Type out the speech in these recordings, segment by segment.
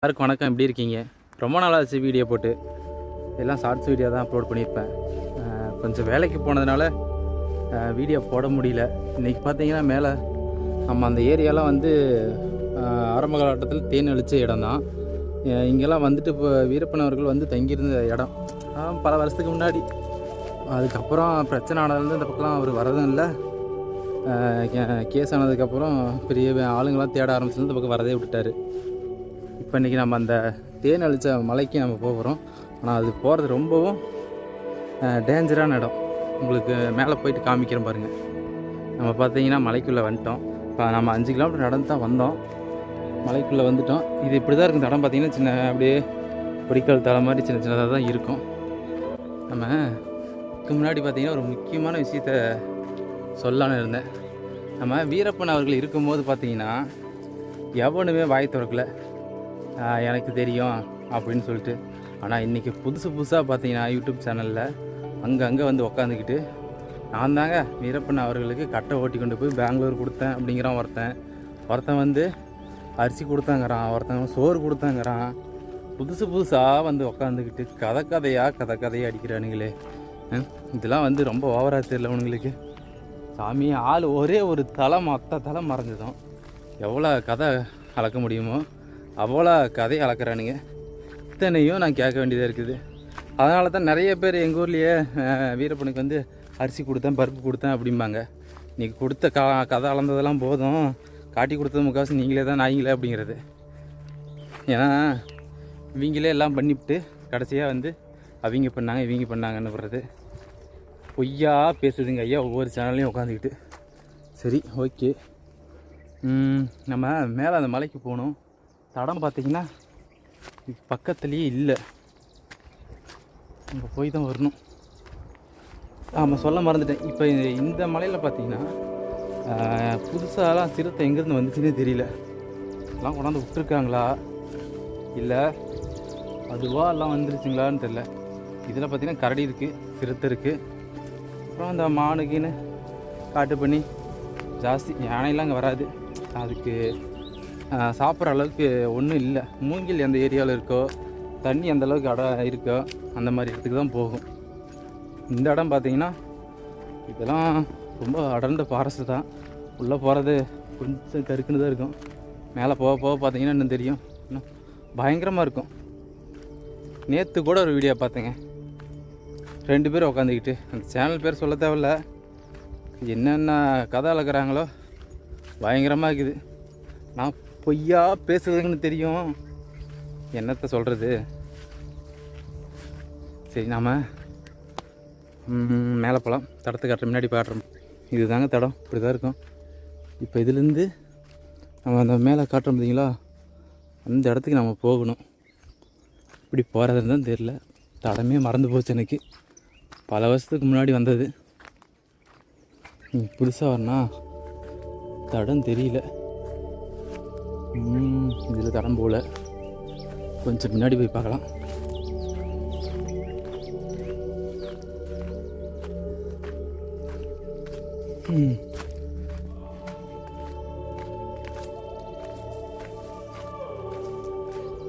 எல்லாருக்கும் வணக்கம். எப்படி இருக்கீங்க? ரொம்ப நாளாச்சு வீடியோ போட்டு. எல்லாம் ஷார்ட்ஸ் வீடியோ தான் அப்லோட் பண்ணியிருப்பேன். கொஞ்சம் வேலைக்கு போனதுனால வீடியோ போட முடியல. இன்றைக்கி பார்த்தீங்கன்னா மேலே நம்ம அந்த ஏரியாலாம் வந்து ஆரம்ப காலகட்டத்தில் தேன் அழிச்ச இடம் தான் இங்கெல்லாம் வந்துட்டு இப்போ வீரப்பன் அவர்கள் வந்து தங்கியிருந்த இடம். பல வருஷத்துக்கு முன்னாடி. அதுக்கப்புறம் பிரச்சனை ஆனதுலேருந்து இந்த பக்கம்லாம் அவர் வரதும் இல்லை. கேஸ் ஆனதுக்கப்புறம் பெரிய ஆளுங்களாம் தேட ஆரம்பிச்சது இந்த பக்கம் வரதே விட்டுட்டார். இப்போ இன்றைக்கி நம்ம அந்த தேன் அழித்த மலைக்கு நம்ம போகிறோம். ஆனால் அது போகிறது ரொம்பவும் டேஞ்சரான இடம். உங்களுக்கு மேலே போயிட்டு காமிக்கிறேன் பாருங்கள் நம்ம பார்த்தீங்கன்னா மலைக்குள்ளே வந்துட்டோம். இப்போ நம்ம அஞ்சு கிலோமீட்டர் நடந்து தான் வந்தோம். மலைக்குள்ளே வந்துட்டோம். இது இப்படி தான் இருக்கும் இடம் பார்த்தீங்கன்னா சின்ன அப்படியே பொடிக்கல் தலை மாதிரி சின்ன சின்னதாக தான் இருக்கும். நம்ம இதுக்கு முன்னாடி பார்த்தீங்கன்னா ஒரு முக்கியமான விஷயத்த சொல்லலான்னு இருந்தேன். நம்ம வீரப்பன் அவர்கள் இருக்கும்போது பார்த்தீங்கன்னா எவனுமே வாய் திறக்கல. எனக்கு தெரியும் அப்படின்னு சொல்லிட்டு. ஆனால் இன்றைக்கி புதுசு புதுசாக பார்த்தீங்கன்னா யூடியூப் சேனலில் அங்கங்கே வந்து உக்காந்துக்கிட்டு நான் தாங்க வீரப்பன் அவர்களுக்கு கட்டை ஓட்டி கொண்டு போய் பெங்களூர் கொடுத்தேன் அப்படிங்கிறான் ஒருத்தன். ஒருத்தன் வந்து அரிசி கொடுத்தாங்கிறான் ஒருத்தன் சோறு கொடுத்தாங்கிறான். புதுசு புதுசாக வந்து உக்காந்துக்கிட்டு கதை கதையாக கதை கதையாக அடிக்கிறானுங்களே. இதெல்லாம் வந்து ரொம்ப ஓவராக தெரியல உனங்களுக்கு. சாமி ஆள் ஒரே ஒரு தலை மொத்த தலை மறைஞ்சதும். எவ்வளோ கதை கலக்க முடியுமோ? அவ்வளோ கதையை அளக்குறானுங்க. இத்தனையும் நான் கேட்க வேண்டியதாக இருக்குது. அதனால தான் நிறைய பேர் எங்கள் ஊர்லேயே வீரப்பனுக்கு வந்து அரிசி கொடுத்தேன் பருப்பு கொடுத்தேன் அப்படிம்பாங்க. இன்றைக்கி கொடுத்த க கதை அளந்ததெல்லாம் போதும். காட்டி கொடுத்தது முக்காசு நீங்களே தான் நாய்ங்களே அப்படிங்கிறது. ஏன்னா இவங்களே எல்லாம் பண்ணிவிட்டு கடைசியாக வந்து அவங்க பண்ணாங்க இவங்க பண்ணாங்கன்னு பண்ணுறது பொய்யா பேசுதுங்க ஐயா ஒவ்வொரு சேனல்லையும் உட்காந்துக்கிட்டு. சரி ஓகே. நம்ம மேலே அந்த மலைக்கு போகணும். தடம் பார்த்தீங்கன்னா பக்கத்துலேயே இல்லை. நம்ம போய் தான் வரணும். ஆமாம் சொல்ல மறந்துட்டேன். இப்போ இந்த மலையில் பார்த்தீங்கன்னா புதுசாலாம் சிறுத்தை எங்கேருந்து வந்துச்சுன்னே தெரியல. எல்லாம் கொண்டாந்து விட்டுருக்காங்களா? இல்லை. அதுவா எல்லாம் வந்துருச்சுங்களான்னு தெரில இதில் பார்த்தீங்கன்னா கரடி இருக்குது சிறுத்தை இருக்குது அப்புறம் அந்த மானுக்குன்னு காட்டு பண்ணி ஜாஸ்தி யானையெல்லாம் அங்கே வராது. அதுக்கு சாப்பிட்ற அளவுக்கு ஒன்றும் இல்லை. மூங்கில் எந்த ஏரியாவில் இருக்கோ தண்ணி எந்த அளவுக்கு இடம் இருக்கோ அந்த மாதிரி இடத்துக்கு தான் போகும். இந்த இடம் பார்த்தீங்கன்னா இதெல்லாம் ரொம்ப அடர்ந்த ஃபாரஸ்ட்டு தான். உள்ளே போகிறது கொஞ்சம் கருக்குன்னு தான் இருக்கும். மேலே போக போக பார்த்தீங்கன்னா இன்னும் தெரியும். இன்னும் பயங்கரமாக இருக்கும். நேற்று கூட ஒரு வீடியோ பார்த்தேங்க. ரெண்டு பேரும் உட்காந்துக்கிட்டு அந்த சேனல் பேர் சொல்ல தேவையில்ல. என்னென்ன கதை அளக்குறாங்களோ பயங்கரமாக இருக்குது. நான் பொய்யா பேசுறதுன்னு தெரியும். என்னத்தை சொல்கிறது சரி நாம் மேலே போகலாம் தடத்தை காட்டுற முன்னாடி காட்டுறோம் இதுதாங்க தடம். இப்படி தான் இருக்கும். இப்போ இதுலேருந்து நம்ம அந்த மேலே காட்டுறோம் பார்த்தீங்களா? அந்த இடத்துக்கு நம்ம போகணும். இப்படி போகிறதுன்னு தான் தெரில தடமே மறந்து போச்சு எனக்கு. பல வருஷத்துக்கு முன்னாடி வந்தது. புதுசாக வரனா தடம் தெரியல. இதில் தடம் போகல கொஞ்சம் முன்னாடி போய் பார்க்கலாம்.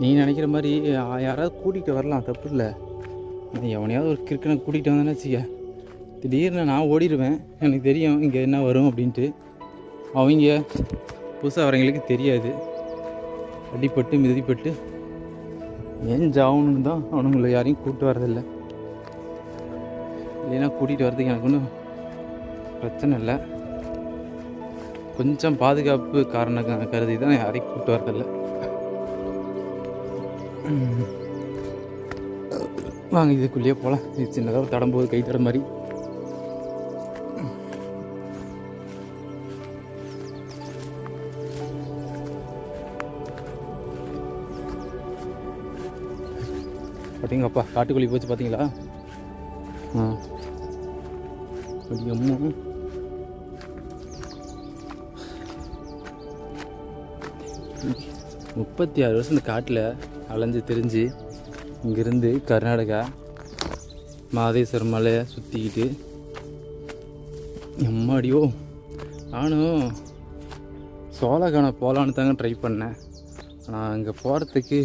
நீ நினைக்கிற மாதிரி யாராவது கூட்டிகிட்டு வரலாம் தப்பு இல்லை. நான் எவனையாவது ஒரு கிறுக்கனை கூட்டிகிட்டு வந்தேன்னு வச்சுக்க. திடீர்னு நான் ஓடிடுவேன். எனக்கு தெரியும் இங்கே என்ன வரும் அப்படின்ட்டு. அவங்க புதுசாக வரவங்களுக்கு தெரியாது. அடிப்பட்டு மிதிப்பட்டு ஏன் ஜாகணுன்னு தான் அவனுங்களை யாரையும் கூப்பிட்டு வரதில்லை. இல்லைன்னா கூட்டிகிட்டு வரதுக்கு எனக்கு ஒன்றும் பிரச்சனை இல்லை. கொஞ்சம் பாதுகாப்பு காரண கருதி தான் யாரையும் கூப்பிட்டு வரதில்லை. வாங்க இதுக்குள்ளேயே போகலாம். இது சின்னதாக தடம்போது கை தட மாதிரி. பார்த்தீங்கப்பா காட்டுக்குள்ளி போச்சு பார்த்தீங்களா ஆ. அம்மா முப்பத்தி ஆறு வருஷம் இந்த காட்டில் அலைஞ்சு திரிஞ்சு இங்கேருந்து கர்நாடகா மாதேஸ்வரம் மலையை சுற்றிக்கிட்டு எம்மாடியோ நானும் சோழகான போகலான்னு தாங்க ட்ரை பண்ணேன். ஆனால் அங்கே போகிறதுக்கு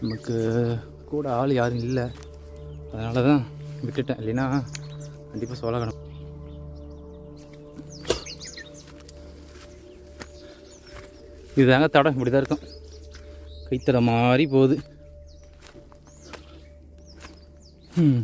நமக்கு கூட ஆள் யாரும் இல்லை. அதனால தான் விட்டுட்டேன். இல்லைன்னா கண்டிப்பாக சொல்லக்கணும் இதுதாங்க தடம். இப்படி தான் இருக்கும். கைத்தடை மாதிரி போகுது. ம்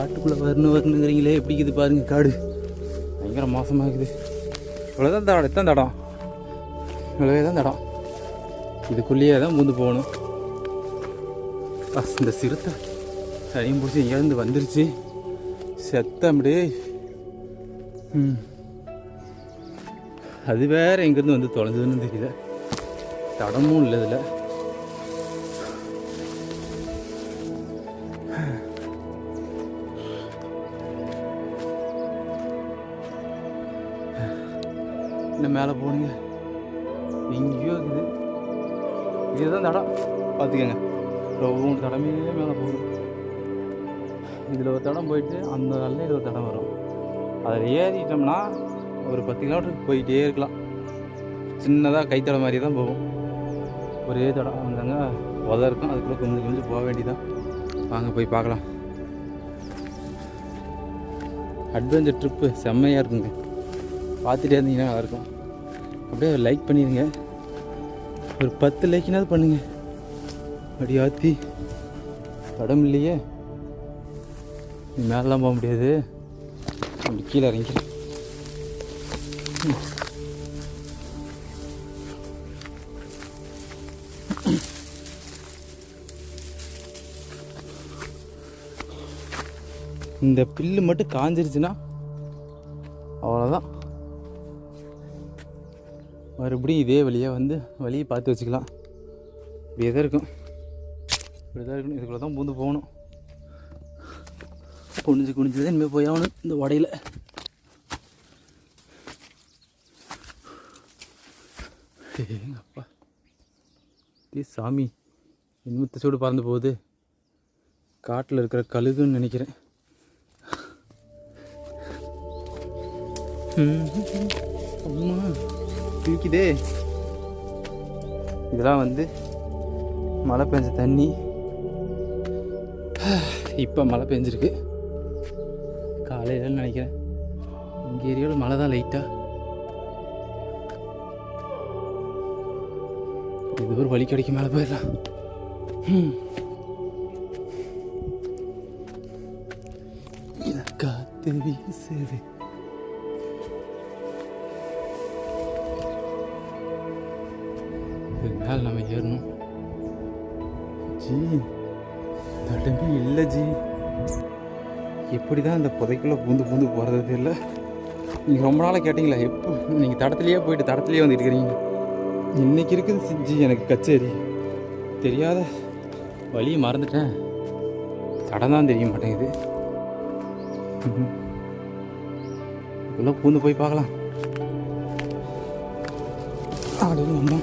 காட்டுக்குள்ளே வரணும் வரணுங்கிறீங்களே எப்படி இருக்குது பாருங்கள் காடு. பயங்கர மோசமாக இருக்குது. இவ்வளோதான் தடம் எத்தனை தடம் இவ்வளவே தான் தடம் இதுக்குள்ளேயே தான் பூந்து போகணும். இந்த சிறுத்தை சரியும் பிடிச்சி இங்கேருந்து வந்துருச்சு. செத்த அப்படியே ம். அது வேறு எங்கேருந்து வந்து தொலைஞ்சதுன்னு தெரியல. தடமும் இல்லை இதில். இன்னும் மேலே போகணுங்க எங்கேயோ இருக்குது. இதுதான் தடம். பார்த்துக்கங்க. ரொம்ப தடமே மேலே போகுது. இதில் ஒரு தடம் போயிட்டு அந்த நல்ல ஒரு தடம் வரும். அதில் ஏறிட்டோம்னா ஒரு பத்து கிலோமீட்டருக்கு போயிட்டே இருக்கலாம். சின்னதாக கைத்தடம் மாதிரி தான் போகும். ஒரே தடம். வந்தாங்க உதம் இருக்கும். அதுக்குள்ளே கொஞ்சம் கொஞ்சம் போக வேண்டியதான் வாங்க போய் பார்க்கலாம். அட்வென்ச்சர் ட்ரிப்பு செம்மையாக இருக்குங்க. பார்த்துட்டே இருந்தீங்கன்னா நல்லாயிருக்கும். அப்படியே லைக் பண்ணிடுங்க ஒரு பத்து லைக்னாவது பண்ணுங்க. அப்படி ஆத்தி படம் இல்லையே. நீ மேலெலாம் போக முடியாது. அப்படி கீழே இறங்கிக்கிறேன். இந்த பில்லு மட்டும் காஞ்சிருச்சுன்னா அவ்வளோதான் மறுபடியும் இதே வழியாக வந்து வழியை பார்த்து வச்சுக்கலாம். இப்படியே தான் இருக்கும். இப்படி தான் இருக்கணும் இதுக்குள்ளே தான் பூந்து போகணும். குனிஞ்சு குனிஞ்சு தான் இனிமேல் போய் ஆகணும் இந்த உடையில். அப்பா. தீ சாமி. இனிமத்த சூடு பறந்து போகுது. காட்டில் இருக்கிற கழுகுன்னு நினைக்கிறேன். அம்மா. குளிக்குதே இதெல்லாம் வந்து மழை பெஞ்ச தண்ணி. இப்போ மழை பெஞ்சிருக்கு. காலையில் நினைக்கிறேன். எங்கள் ஏரியாவில் மழை தான் லைட்டாக இது ஒரு வழி கிடைக்கும் மேலே போயிடலாம். காத்து வீசுது. மேலே நம்ம ஏறணும். ஜி தடமே இல்லை ஜி. எப்படி தான் இந்த புதைக்குள்ளே பூந்து பூந்து போகிறது தெரியல. நீங்கள் ரொம்ப நாளாக கேட்டிங்களா எப்போ? நீங்கள் தடத்துலேயே போயிட்டு தடத்துலேயே வந்துட்டு இருக்கிறீங்க. இன்னைக்கு இருக்குது சி- ஜி எனக்கு கச்சேரி. தெரியாத வழியை மறந்துட்டேன். தடம் தான் தெரிய மாட்டேங்குது. இதுக்குள்ளே பூந்து போய் பார்க்கலாம். அப்படின்னு அம்மா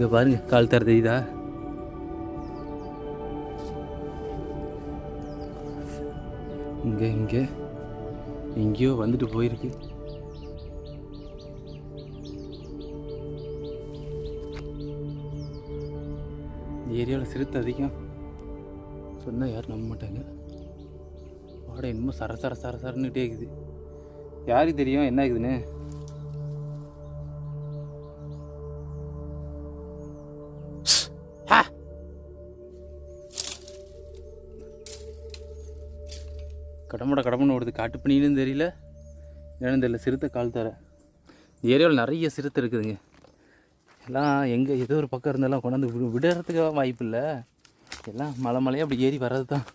இங்க பாருங்க கால் தர தெரியுதா இங்க இங்க. எங்கேயோ வந்துட்டு போயிருக்கு. இந்த ஏரியாவில் சிறுத்தை அதிகம். சொன்னால் யாரும் நம்ப மாட்டாங்க. வாடகை இன்னமும் சர சர சர சரன்னுகிட்டே இருக்குது. யாருக்கு தெரியும் என்ன இருக்குதுன்னு கடமுட கடமன் ஓடுது. காட்டுப்பணின்னு தெரியல என்னன்னு தெரியல. சிறுத்தை கால் தர. இந்த ஏரியாவில் நிறைய சிறுத்தை இருக்குதுங்க. எல்லாம் எங்கே ஏதோ ஒரு பக்கம் இருந்தெல்லாம் கொண்டாந்து விடு விடுறதுக்கு வாய்ப்பு இல்லை. எல்லாம் மலை மலையாக அப்படி ஏறி வர்றது தான்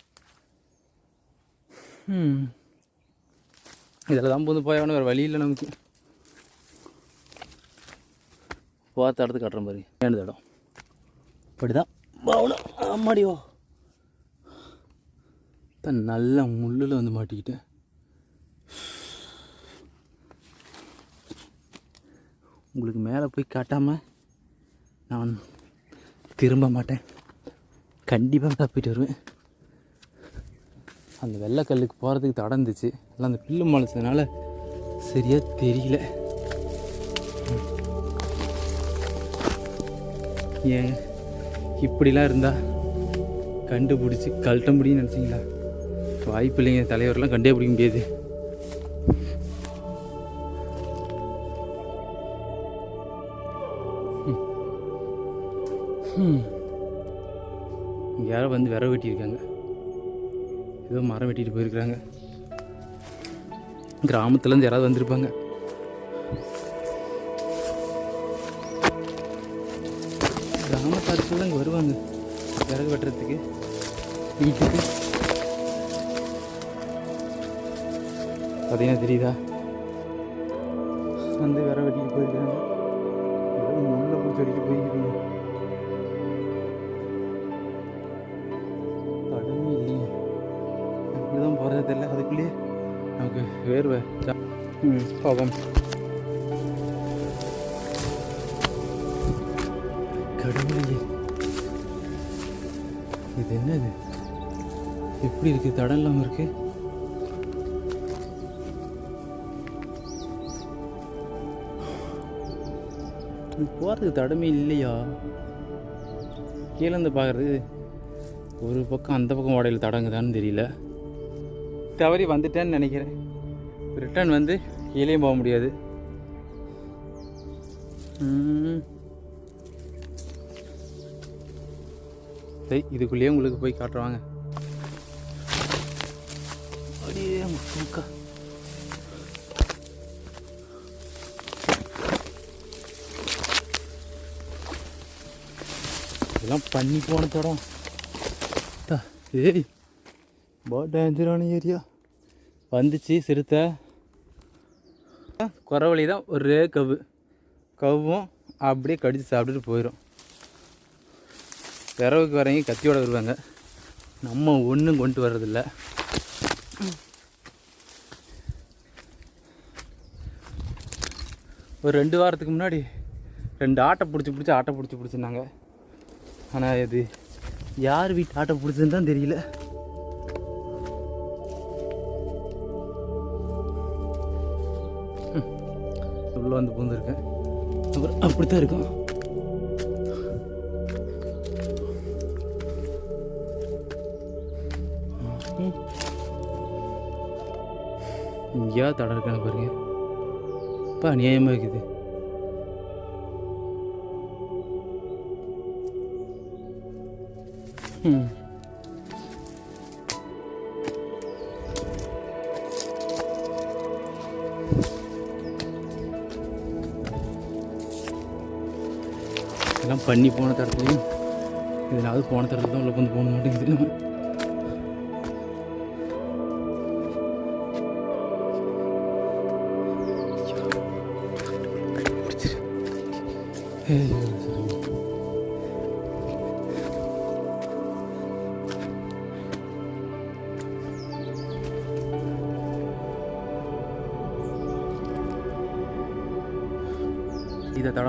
இதில் தான் பூந்து போயாகணும் வேறு வழி இல்லை நமக்கு. போத்த இடத்துக்கு கட்டுற மாதிரி ஏண்டு இடம் இப்படி தான் அம்மாடியோ ஆமாடியோ நல்லா முள்ளில் வந்து மாட்டிக்கிட்டேன் உங்களுக்கு மேலே போய் காட்டாமல் நான் திரும்ப மாட்டேன். கண்டிப்பாக தப்பிட்டு வருவேன். அந்த வெள்ளைக்கல்லுக்கு போகிறதுக்கு தடந்துச்சு இருந்துச்சு. எல்லாம் அந்த பில்லு முளைச்சதுனால சரியாக தெரியல. ஏன்? இப்படிலாம் இருந்தால் கண்டுபிடிச்சி கழட்ட முடியும்னு நினச்சிங்களா? வாய்ப்பு இல்லைங்க தலைவரெலாம் கண்டே பிடிக்க முடியாது. யாரோ வந்து விரவு வெட்டியிருக்காங்க. ஏதோ மரம் வெட்டிட்டு போயிருக்கிறாங்க. கிராமத்துலேருந்து யாராவது வந்திருப்பாங்க. கிராமத்தாட்கள் இங்கே வருவாங்க. விறகு வெட்டுறதுக்கு. வீட்டுக்கு. பார்த்தீங்கன்னா தெரியுதா? வந்து வேற வெட்டிக்கு போயிருக்காங்க. உள்ள பிடிச்ச பிடிச்சி அடிக்க போயிருக்கீங்க. தடமே இல்லையே இப்படிதான் போகிறது தெரியல. அதுக்குள்ளேயே நமக்கு வேர்வை. ம் பாவம் கடவுளையே இது என்னது? எப்படி இருக்கு? தடம் இல்லாமல் இருக்குது இது போகிறதுக்கு தடமே இல்லையா? கீழே இருந்து பார்க்குறது ஒரு பக்கம் அந்த பக்கம் ஓடையில் தடங்குதான்னு தெரியல. தவறி வந்துட்டேன்னு நினைக்கிறேன். ரிட்டர்ன் வந்து கீழேயும் போக முடியாது. சரி இதுக்குள்ளேயே உங்களுக்கு போய் காட்டுவாங்க இதெல்லாம் பண்ணி போன தடம் ஏய் பட் டேஞ்சரான ஏரியா. வந்துச்சு சிறுத்தை. குறவழி தான் ஒரே கவு கவ்வும் அப்படியே கடித்து சாப்பிட்டுட்டு போயிடும் விறகுக்கு வரவங்க கத்தியோட வருவாங்க நம்ம ஒன்றும் கொண்டு வர்றதில்ல. ஒரு ரெண்டு வாரத்துக்கு முன்னாடி ரெண்டு ஆட்டை பிடிச்சி பிடிச்சி ஆட்டை பிடிச்சி பிடிச்சிருந்தாங்க ஆனால் இது யார் வீட்டு ஆட்டை பிடிச்சதுன்னு தான் தெரியல. உள்ளே வந்து பூந்துருக்கேன் அப்புறம் அப்படித்தான் இருக்கும். எங்கேயா தடம் இருக்கான்னு பாருங்க. இப்போ அநியாயமாக இருக்குது. எல்லாம் பண்ணி போன தரத்துலையும் இதனாவது போன தரத்துல தான் உள்ள வந்து போக மாட்டேங்குது. நம்ம ஐயோ,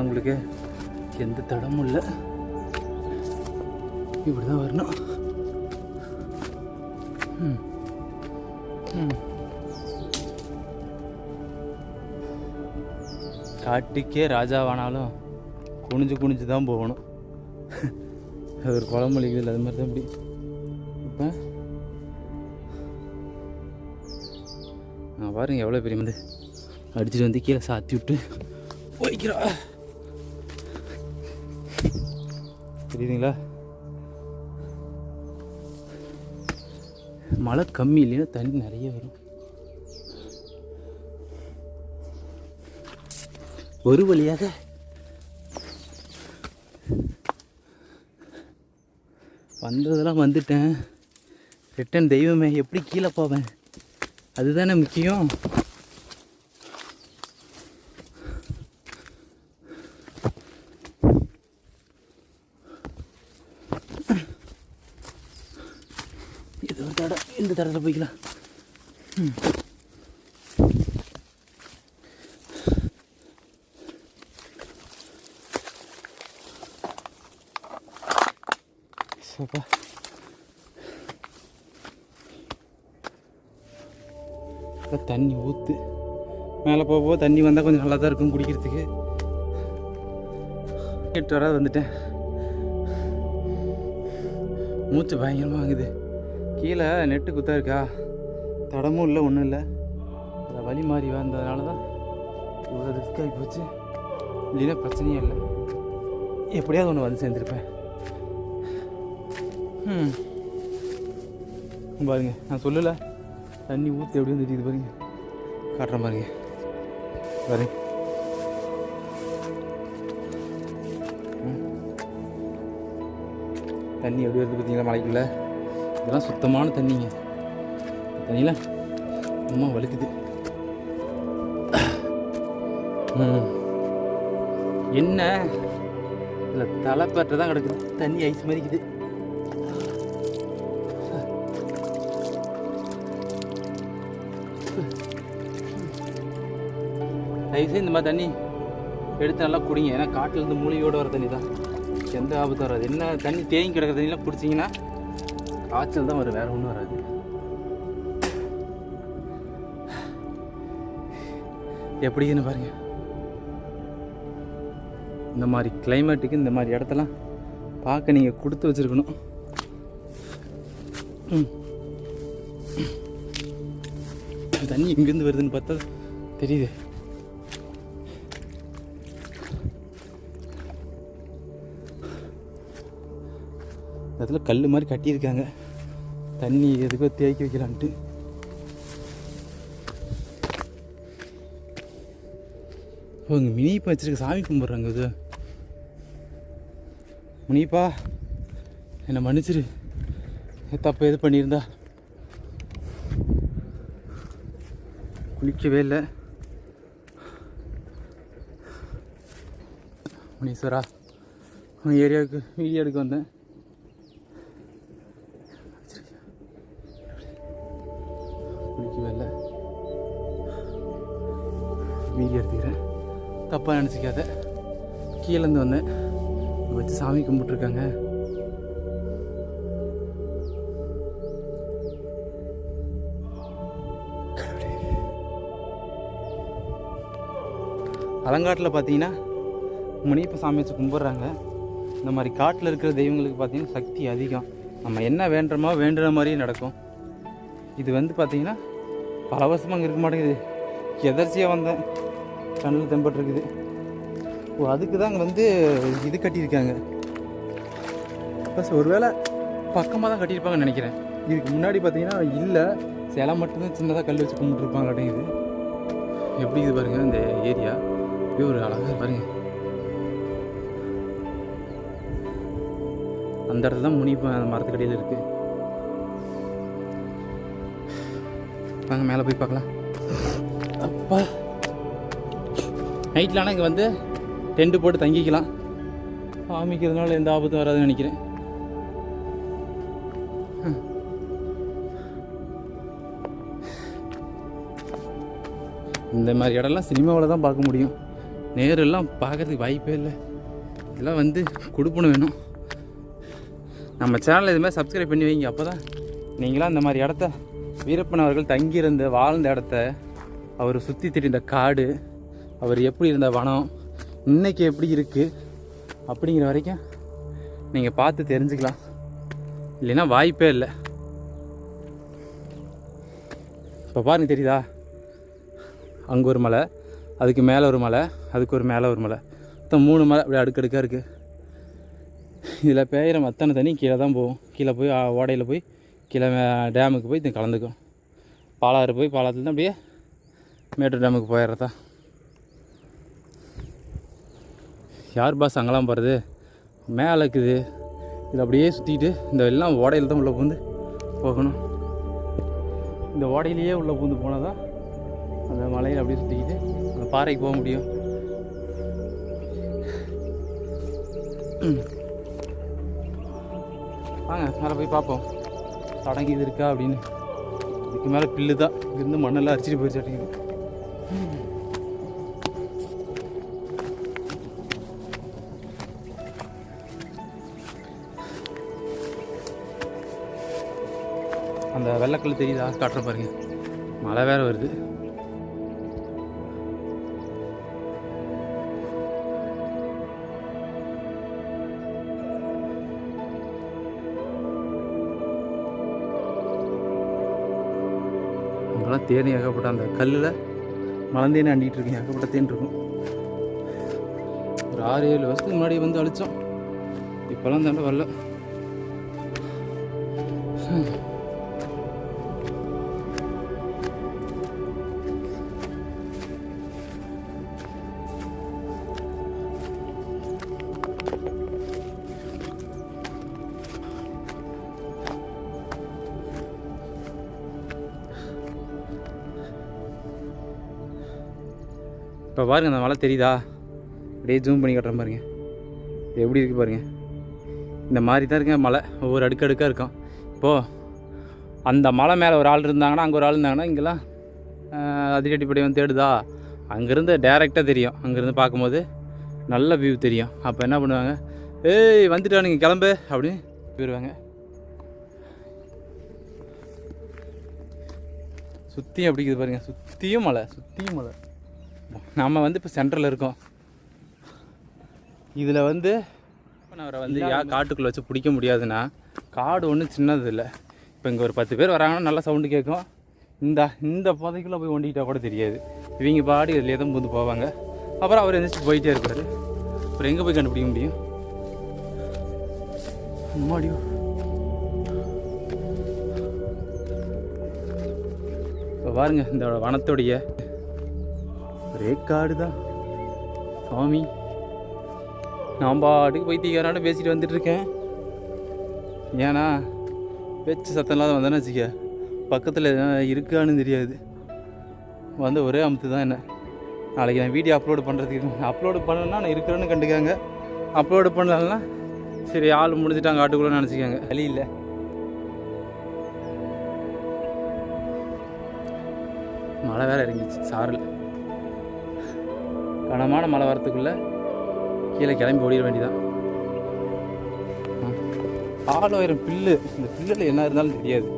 உங்களுக்கு எந்த தடமும் இல்லை. இப்படி தான் வரணும். ம். ம். காட்டுக்கே ராஜாவானாலும் குனிஞ்சு குனிஞ்சு தான் போகணும். அது ஒரு குழம்பு இல்லை அது மாதிரி தான் இப்படி. இப்போ? நான் பாருங்க எவ்வளோ பெரிய வந்து அடிச்சுட்டு வந்து கீழே சாத்தி விட்டு போய்க்கிறா. தெரியுதுங்களா? மழை கம்மி இல்லைன்னா தண்ணி நிறைய வரும். ஒரு வழியாக வந்ததெல்லாம் வந்துட்டேன். ரிட்டன் தெய்வமே எப்படி கீழே போவேன்? அதுதானே முக்கியம் இது ஒரு தடம் இந்த அடுத்த இடத்துல போய்க்கலாம். ம். சோப்பா இப்போ தண்ணி ஊற்று மேலே போக போக தண்ணி வந்தால் கொஞ்சம் நல்லா தான் இருக்கும் குடிக்கிறதுக்கு. எட்டு வராது வந்துட்டேன். மூச்சு பயங்கரமாக வாங்குது. கீழே நெட்டு குத்தா இருக்கா? தடமும் இல்லை ஒன்றும் இல்லை. அதில் வழி மாறி வந்ததுனால தான் இவ்வளோ ரிஸ்க் ஆகி போச்சு. இல்லைன்னா பிரச்சனையே இல்லை. எப்படியாவது ஒன்று வந்து சேர்ந்துருப்பேன். ம் பாருங்க நான் சொல்லலை. தண்ணி ஊற்றி எப்படி வந்து தெரியுது பாருங்க. காட்டுற பாருங்க. பாருங்க. தண்ணி எப்படி வருது பார்த்தீங்களா மலைக்குள்ளே? இதெல்லாம் சுத்தமான தண்ணிங்க. தண்ணியில் ரொம்ப வலுக்குது. என்ன? இல்லை தலைப்பற்ற தான் கிடக்குது. தண்ணி ஐஸ் மாதிரி இருக்குது தயவுசெய்து இந்த மாதிரி தண்ணி எடுத்து நல்லா குடிங்க. ஏன்னா காட்டிலேருந்து மூலிகையோடு வர தண்ணி தான் எந்த ஆபத்தும் வராது. என்ன தண்ணி தேங்கி கிடக்கிற தண்ணிலாம் குடிச்சிங்கன்னா காய்ச்சல் தான் வரும் வேற ஒன்றும் வராது. எப்படின்னு பாருங்க. இந்த மாதிரி கிளைமேட்டுக்கு இந்த மாதிரி இடத்தெல்லாம் பார்க்க நீங்கள் கொடுத்து வச்சுருக்கணும். தண்ணி எங்கேருந்து வருதுன்னு பார்த்தா தெரியுது. அதில் கல் மாதிரி கட்டியிருக்காங்க. தண்ணி எதுக்கோ தேக்கி வைக்கலான்ட்டு. ஓ இங்கே மினிப்பா வச்சிருக்க சாமி கும்பிட்றாங்க இது. முனிப்பா என்னை மன்னிச்சிரு. தப்பு எது பண்ணியிருந்தா? குளிக்கவே இல்லை. முனீஸ்வரா உன் ஏரியாவுக்கு வீடியோ எடுக்க வந்தேன். வீடியோ எடுத்துக்கிறேன். தப்பாக நினச்சிக்காத. கீழேருந்து வந்தேன். வச்சு சாமி கும்பிட்ருக்காங்க அலங்காட்டில் பார்த்தீங்கன்னா முனியப்ப சாமி வச்சு கும்பிட்றாங்க. இந்த மாதிரி காட்டில் இருக்கிற தெய்வங்களுக்கு பார்த்தீங்கன்னா சக்தி அதிகம். நம்ம என்ன வேண்டுறோமோ வேண்டுற மாதிரியே நடக்கும். இது வந்து பார்த்தீங்கன்னா பல வருஷமாக அங்கே இருக்க மாட்டேங்குது. எதர்ச்சியாக வந்தேன். கண்ணில் தெம்பட்டுருக்குது ஓ அதுக்கு தான் வந்து இது கட்டியிருக்காங்க. ப்ளஸ் ஒருவேளை பக்கமாக தான் கட்டியிருப்பாங்கன்னு நினைக்கிறேன். இதுக்கு முன்னாடி பார்த்தீங்கன்னா இல்லை சிலை மட்டும்தான் சின்னதாக கல் வச்சு கும்பிட்டுருப்பாங்களாட்டேங்குது எப்படி இது பாருங்கள் இந்த ஏரியா? அப்படியே ஒரு அழகாக பாருங்க. அந்த இடத்துல தான் முனி அந்த மரத்துக்கடியில் இருக்குது வாங்க மேலே போய் பார்க்கலாம். அப்பா! நைட்டில் ஆனால் இங்கே வந்து டென்ட்டு போட்டு தங்கிக்கலாம். சாமிக்கிறதுனால எந்த ஆபத்தும் வராதுன்னு நினைக்கிறேன். இந்த மாதிரி இடம்லாம் சினிமாவில் தான் பார்க்க முடியும். நேரெல்லாம் பார்க்கறதுக்கு வாய்ப்பே இல்லை. இதெல்லாம் வந்து கொடுப்பணும் வேணும். நம்ம சேனலில் இது மாதிரி சப்ஸ்கிரைப் பண்ணி வைங்க. அப்போ தான் நீங்களாம் இந்த மாதிரி இடத்த வீரப்பன் அவர்கள் தங்கியிருந்த வாழ்ந்த இடத்த அவர் சுற்றி திரிந்த காடு அவர் எப்படி இருந்த வனம் இன்னைக்கு எப்படி இருக்குது அப்படிங்கிற வரைக்கும் நீங்கள் பார்த்து தெரிஞ்சுக்கலாம். இல்லைன்னா வாய்ப்பே இல்லை. இப்போ பாருங்க தெரியுதா? அங்கே ஒரு மலை அதுக்கு மேலே ஒரு மலை அதுக்கு ஒரு மேலே ஒரு மலை. மொத்தம் மூணு மலை அப்படியே அடுக்கடுக்காக இருக்குது இதில் பெய்கிற மத்தனை தண்ணி கீழே தான் போகும். கீழே போய் ஓடையில் போய் கீழே டேமுக்கு போய் இது கலந்துக்கும். பாலாறு போய் பாலாத்தில் தான் அப்படியே மேட்டூர் டேமுக்கு போயிடுறதா. யார் பாஸ் அங்கெல்லாம் போகிறது மேலே இருக்குது. இது அப்படியே சுற்றிட்டு இந்த எல்லாம் ஓடையில் தான் உள்ளே பூந்து போகணும். இந்த ஓடையிலேயே உள்ளே பூந்து போனால் தான் அந்த மலையில் அப்படியே சுற்றிக்கிட்டு அந்த பாறைக்கு போக முடியும். வாங்க மேலே போய் பார்ப்போம். தொடங்கி இது இருக்கா அப்படின்னு. இதுக்கு மேலே பில்லு தான் இருந்து மண்ணெல்லாம் அரிச்சிட்டு போயிடுச்சு அந்த வெள்ளக்கல் தெரியுதா? காட்டுற பாருங்க. மழை வேற வருது. அங்கெல்லாம் தேனி ஏகப்பட்ட அந்த கல்லில் மலந்தேனி அண்டிகிட்டு இருக்கேன் ஏகப்பட்ட தேன் இருக்கும். ஒரு ஆறு ஏழு வருஷத்துக்கு முன்னாடி வந்து அழிச்சோம். இப்போல்லாம் தாண்ட வரல இப்போ பாருங்கள் அந்த மலை தெரியுதா? அப்படியே ஜூம் பண்ணி கட்டுற பாருங்க. எப்படி இருக்குது பாருங்க. இந்த மாதிரி தான் இருக்குங்க மலை ஒவ்வொரு அடுக்கடுக்காக இருக்கும். இப்போது அந்த மலை மேலே ஒரு ஆள் இருந்தாங்கன்னா அங்கே ஒரு ஆள் இருந்தாங்கன்னா இங்கெல்லாம் அதிரடிப்படை வந்து தேடுதா? அங்கேருந்து டேரெக்டாக தெரியும். அங்கேருந்து பார்க்கும்போது நல்ல வியூ தெரியும். அப்போ என்ன பண்ணுவாங்க? ஏய் வந்துட்டானுங்க கிளம்பு அப்படின்னு போயிடுவாங்க சுற்றியும் அப்படி இருக்குது பாருங்க. சுற்றியும் மலை சுற்றியும் மலை நம்ம வந்து இப்போ சென்டரில் இருக்கோம். இதில் வந்து அவரை வந்து யா காட்டுக்குள்ளே வச்சு பிடிக்க முடியாதுன்னா காடு ஒன்றும் சின்னது இல்லை. இப்போ இங்கே ஒரு பத்து பேர் வராங்கன்னா நல்லா சவுண்டு கேட்கும். இந்த இந்த புதைக்குள்ளே போய் ஒண்டிக்கிட்டா கூட தெரியாது. இவங்க பாடி இதுலேயே தான் பூந்து போவாங்க. அப்புறம் அவர் எந்திரிச்சு போயிட்டே இருப்பார். அப்புறம் எங்கே போய் கண்டுபிடிக்க முடியும்? அம்மாடியோ. இப்போ பாருங்க இந்த வனத்துடைய ஒரே காடு தான் சாமி நான் பாட்டுக்கு பைத்தியக்காரனாட்ட பேசிட்டு வந்துட்டு இருக்கேன் ஏன்னா பேச்சு சத்தம் இல்லாத வந்தேன்னு வச்சுக்க பக்கத்தில் எதனா இருக்கான்னு தெரியாது. வந்து ஒரே அமுத்து தான் என்ன. நாளைக்கு நான் வீடியோ அப்லோடு பண்ணுறதுக்கு அப்லோடு பண்ணலன்னா நான் இருக்கிறேன்னு கண்டுக்காங்க. அப்லோடு பண்ணலன்னா சரி ஆள் முடிஞ்சிட்டாங்க ஆட்டுக்குள்ளே நினச்சிக்காங்க. வழி இல்லை. மழை வேற இறங்கிச்சு சாரல். கனமான மழை வரத்துக்குள்ளே கீழே கிளம்பி ஓடிட வேண்டியதான் ஆளாயிரம் பில்லு. இந்த பில்லில் என்ன இருந்தாலும் தெரியாது.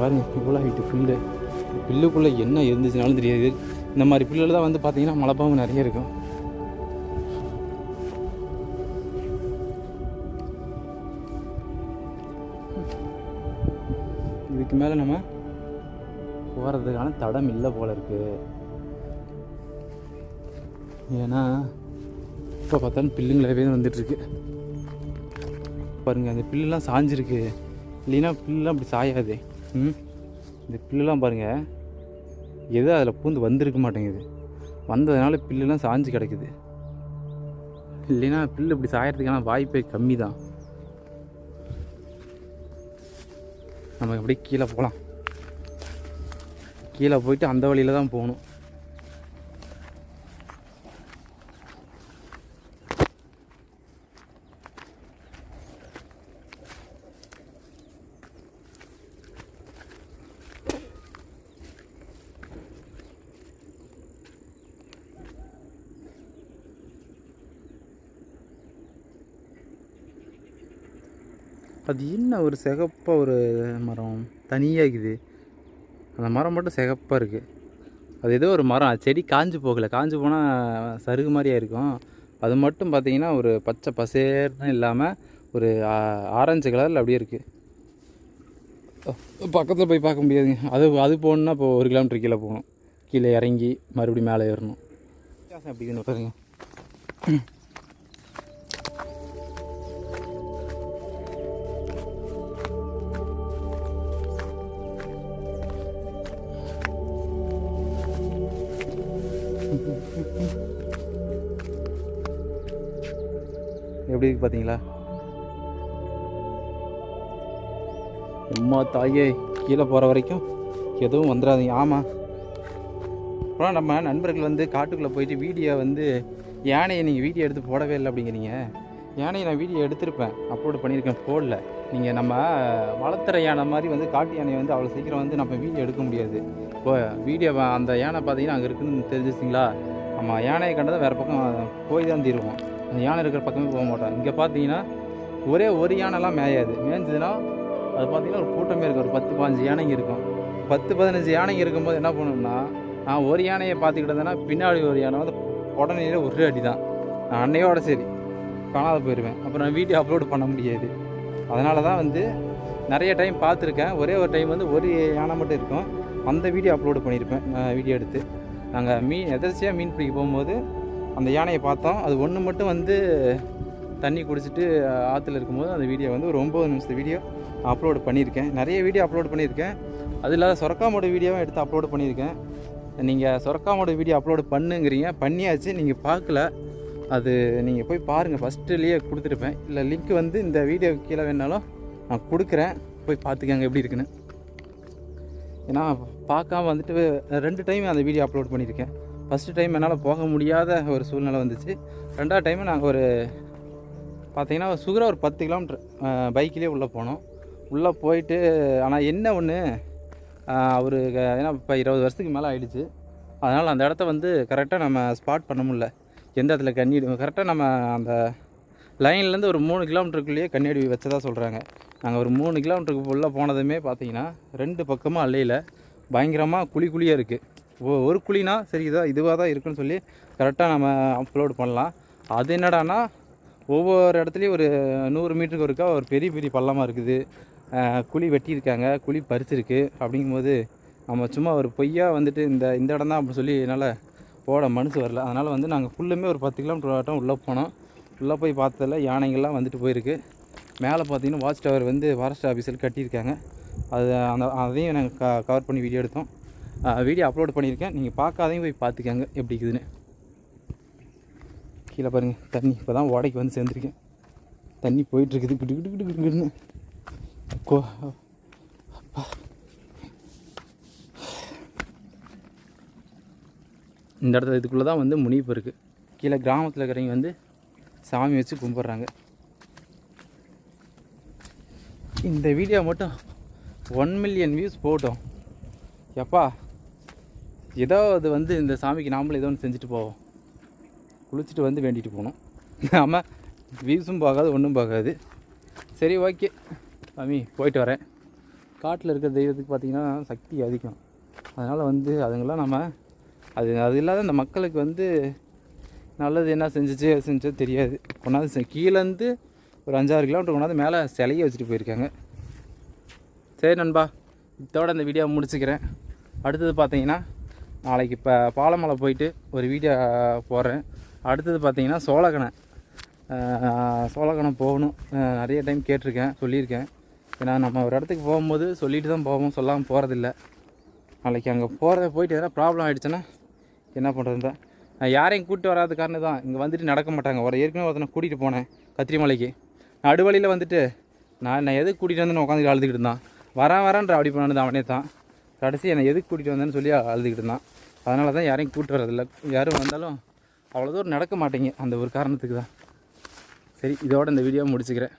பாருங்க இவ்வளோ ஹைட்டு பில்லு. பில்லுக்குள்ளே என்ன இருந்துச்சுனாலும் தெரியாது. இந்த மாதிரி பில்லில் தான் வந்து பார்த்தீங்கன்னா மலைப்பாம்பு நிறைய இருக்கும். இதுக்கு மேலே நம்ம போகிறதுக்கான தடம் இல்லை போல இருக்கு. ஏன்னா இப்போ பார்த்தாலும் பில்லுங்களாவே வந்துட்டுருக்கு பாருங்கள் அந்த பில்லுலாம் சாஞ்சிருக்கு. இல்லைன்னா பில்லுலாம் அப்படி சாயாது. ம்? இந்த பில்லுலாம் பாருங்கள் எது அதில் பூந்து வந்திருக்க மாட்டேங்குது. வந்ததுனால பில்லுலாம் சாஞ்சு கிடக்குது. இல்லைன்னா பில்லு இப்படி சாயறதுக்கான வாய்ப்பே கம்மி தான் நம்ம அப்படியே கீழே போகலாம். கீழே போயிட்டு அந்த வழியில் தான் போகணும். அது என்ன ஒரு சிகப்பாக ஒரு மரம்? தனியாக இருக்குது அந்த மரம் மட்டும் சிகப்பாக இருக்குது அது ஏதோ ஒரு மரம். செடி காஞ்சு போகலை. காஞ்சு போனால் சருகு மாதிரியாக இருக்கும் அது மட்டும் பார்த்தீங்கன்னா ஒரு பச்சை பசேர்னு இல்லாமல் ஒரு ஆரஞ்சு கலரில் அப்படியே இருக்குது பக்கத்தில் போய் பார்க்க முடியாதுங்க. அது அது போகணுன்னா இப்போ ஒரு கிலோமீட்டர் கீழே போகணும். கீழே இறங்கி மறுபடியும் மேலே ஏறணும். வித்தியாசம் எப்படி எப்படி பார்த்தீங்களா அம்மா தாயே கீழே போகிற வரைக்கும் எதுவும் வந்துடாதீங்க. ஆமாம் அப்புறம் நம்ம நண்பர்கள் வந்து காட்டுக்குள்ளே போயிட்டு வீடியோ வந்து யானையை நீங்கள் வீடியோ எடுத்து போடவே இல்லை அப்படிங்கிறீங்க. யானையை நான் வீடியோ எடுத்திருப்பேன். அப்லோட் பண்ணியிருக்கேன் போடல. நீங்கள் நம்ம வளர்த்துற யானை மாதிரி வந்து காட்டு யானையை வந்து அவ்வளோ சீக்கிரம் வந்து நம்ம வீடியோ எடுக்க முடியாது. இப்போ வீடியோ அந்த யானை பார்த்தீங்கன்னா அங்கே இருக்குன்னு தெரிஞ்சிச்சிங்களா நம்ம யானையை கண்டதை வேறு பக்கம் போய் தான் தீருவோம். அந்த யானை இருக்கிற பக்கமே போக மாட்டோம் இங்கே பார்த்தீங்கன்னா ஒரே ஒரு யானைலாம் மேயாது. மேய்ஞ்சதுன்னா அது பார்த்தீங்கன்னா ஒரு கூட்டமே இருக்கும் ஒரு பத்து பாஞ்சு யானைங்க இருக்கும். பத்து பதினஞ்சு யானைங்க இருக்கும்போது என்ன பண்ணணும்னா நான் ஒரு யானையை பார்த்துக்கிட்டதுன்னா பின்னாடி ஒரு யானை வந்து உடனே ஒரு அடி தான் நான் அன்னையோட சரி காணாத போயிடுவேன் அப்புறம் நான் வீடியோ அப்லோடு பண்ண முடியாது. அதனால தான் வந்து நிறைய டைம் பார்த்துருக்கேன். ஒரே ஒரு டைம் வந்து ஒரு யானை மட்டும் இருக்கும். அந்த வீடியோ அப்லோடு பண்ணியிருப்பேன். நான் வீடியோ எடுத்து. நாங்கள் மீன் எதர்ச்சியாக மீன் பிடிக்க போகும்போது அந்த யானையை பார்த்தோம் அது ஒன்று மட்டும் வந்து தண்ணி குடிச்சிட்டு ஆற்றுல இருக்கும்போது அந்த வீடியோ வந்து ஒரு ஒம்பது நிமிஷத்து வீடியோ அப்லோடு பண்ணியிருக்கேன். நிறைய வீடியோ அப்லோட் பண்ணியிருக்கேன். அது இல்லாத சொரக்காமோட வீடியோவும் எடுத்து அப்லோடு பண்ணியிருக்கேன். நீங்கள் சொரக்காமோட வீடியோ அப்லோடு பண்ணுங்கிறீங்க. பண்ணியாச்சு. நீங்கள் பார்க்கல. அது நீங்கள் போய் பாருங்கள் ஃபஸ்ட்டுலேயே கொடுத்துருப்பேன். இல்லை லிங்க் வந்து இந்த வீடியோ கீழே வேணாலும் நான் கொடுக்குறேன். போய் பார்த்துக்கங்க எப்படி இருக்குன்னு. ஏன்னா பார்க்காம வந்துட்டு ரெண்டு டைம் அந்த வீடியோ அப்லோட் பண்ணியிருக்கேன் ஃபஸ்ட்டு டைம் என்னால் போக முடியாத ஒரு சூழ்நிலை வந்துச்சு. ரெண்டாவது டைம் நாங்கள் ஒரு பார்த்தீங்கன்னா சுகராக ஒரு பத்து கிலோமீட்ரு பைக்கிலே உள்ளே போனோம். உள்ளே போயிட்டு ஆனால் என்ன ஒன்று அவர் ஏன்னா இப்போ இருபது வருஷத்துக்கு மேலே ஆயிடுச்சு. அதனால் அந்த இடத்த வந்து கரெக்டாக நம்ம ஸ்பாட் பண்ண முடியல. எந்த இடத்துல கண்ணி கரெக்டாக நம்ம அந்த லைன்லேருந்து ஒரு மூணு கிலோமீட்டருக்குள்ளேயே கண்ணாடி வச்சதாக சொல்கிறாங்க நாங்கள் ஒரு மூணு கிலோமீட்டருக்கு உள்ளே போனதுமே பார்த்தீங்கன்னா ரெண்டு பக்கமும் அல்லையில் பயங்கரமாக குழி குழியாக இருக்குது ஒரு குழினா சரி இதாக இதுவாக தான் இருக்குன்னு சொல்லி கரெக்டாக நம்ம அப்லோடு பண்ணலாம். அது என்னடான்னா ஒவ்வொரு இடத்துலையும் ஒரு நூறு மீட்டருக்கு ஒருக்கா ஒரு பெரிய பெரிய பள்ளமாக இருக்குது. குழி வெட்டியிருக்காங்க குழி பறிச்சிருக்கு. அப்படிங்கும்போது நம்ம சும்மா ஒரு பொய்யா வந்துட்டு இந்த இந்த இடம் தான் அப்படி சொல்லி என்னால் போட மனசு வரல. அதனால் வந்து நாங்கள் ஃபுல்லுமே ஒரு பத்து கிலோமீட்டர் ஆட்டம் உள்ளே போனோம். உள்ளே போய் பார்த்ததில் யானைகள்லாம் வந்துட்டு போயிருக்கு. மேலே பார்த்தீங்கன்னா வாட்ச் டவர் வந்து ஃபாரஸ்ட் ஆஃபீஸில் கட்டியிருக்காங்க. அது அந்த அதையும் நாங்கள் க கவர் பண்ணி வீடியோ எடுத்தோம். வீடியோ அப்லோட் பண்ணியிருக்கேன். நீங்கள் பார்க்காதையும் போய் பார்த்துக்கங்க. எப்படி இருக்குதுன்னு. கீழே பாருங்கள் தண்ணி இப்போ தான் ஓடைக்கு வந்து சேர்ந்துருக்கேன். தண்ணி போயிட்டுருக்குது. கிட்டு கிட்டு கிட்டு கிட்டுன்னு கோ அப்பா. இந்த இடத்துல இதுக்குள்ளே தான் வந்து முனிப்பு இருக்குது கீழே கிராமத்தில் இருக்கிறவங்க வந்து சாமி வச்சு கும்பிட்றாங்க. இந்த வீடியோ மட்டும் ஒன் மில்லியன் வியூஸ் போட்டோம். எப்பா ஏதோ அது வந்து இந்த சாமிக்கு நாமளும் ஏதோ ஒன்று செஞ்சுட்டு போவோம். குளிச்சுட்டு வந்து வேண்டிட்டு போகணும். ஆமாம் வியூஸும் பார்க்காது ஒன்றும் பார்க்காது. சரி ஓகே சாமி போயிட்டு வரேன். காட்டில் இருக்கிற தெய்வத்துக்கு பார்த்திங்கன்னா சக்தி அதிகம். அதனால் வந்து அதுங்களாம் நம்ம அது அது இல்லாத இந்த மக்களுக்கு வந்து நல்லது என்ன செஞ்சிச்சு செஞ்சோ தெரியாது. கொண்டாந்து கீழேருந்து ஒரு அஞ்சாறு கிலோமீட்டர் கொண்டாந்து மேலே சிலையை வச்சுட்டு போயிருக்காங்க. சரி நண்பா இதோட இந்த வீடியோ முடிச்சுக்கிறேன். அடுத்தது பார்த்தீங்கன்னா நாளைக்கு இப்போ பாலமலை போயிட்டு ஒரு வீடியோ போடுறேன். அடுத்தது பார்த்தீங்கன்னா சோழகனை ஆஹ் சோழகனை போகணும். நிறைய டைம் கேட்டிருக்கேன் சொல்லியிருக்கேன். ஏன்னா நம்ம ஒரு இடத்துக்கு போகும்போது சொல்லிட்டு தான் போவோம் சொல்லாமல் போகிறதில்ல நாளைக்கு அங்கே போகிறத போயிட்டு எதனா ப்ராப்ளம் ஆகிடுச்சுன்னா என்ன பண்ணுறது தான்? நான் யாரையும் கூப்பிட்டு வராத காரணம் தான் இங்கே வந்துட்டு நடக்க மாட்டாங்க. ஒரு ஏற்கனவே ஒருத்தனை கூட்டிகிட்டு போனேன் கத்திரிமலைக்கு. நடுவழியில் வந்துட்டு நான் என்ன எதுக்கு கூட்டிகிட்டு வந்து உட்காந்து அழுதுகிட்டு இருந்தான்? வரேன் வரேன்ற அப்படி பண்ணது அவனே தான். கடைசி என்னை எதுக்கு கூட்டிகிட்டு வந்தேன்னு சொல்லி அழுதுகிட்டு இருந்தான். அதனால தான் யாரையும் கூப்பிட்டு வரதில்ல யாரும் வந்தாலும் அவ்வளோ தூரம் நடக்க மாட்டேங்க அந்த ஒரு காரணத்துக்கு தான். சரி இதோட இந்த வீடியோ முடிச்சுக்கிறேன்.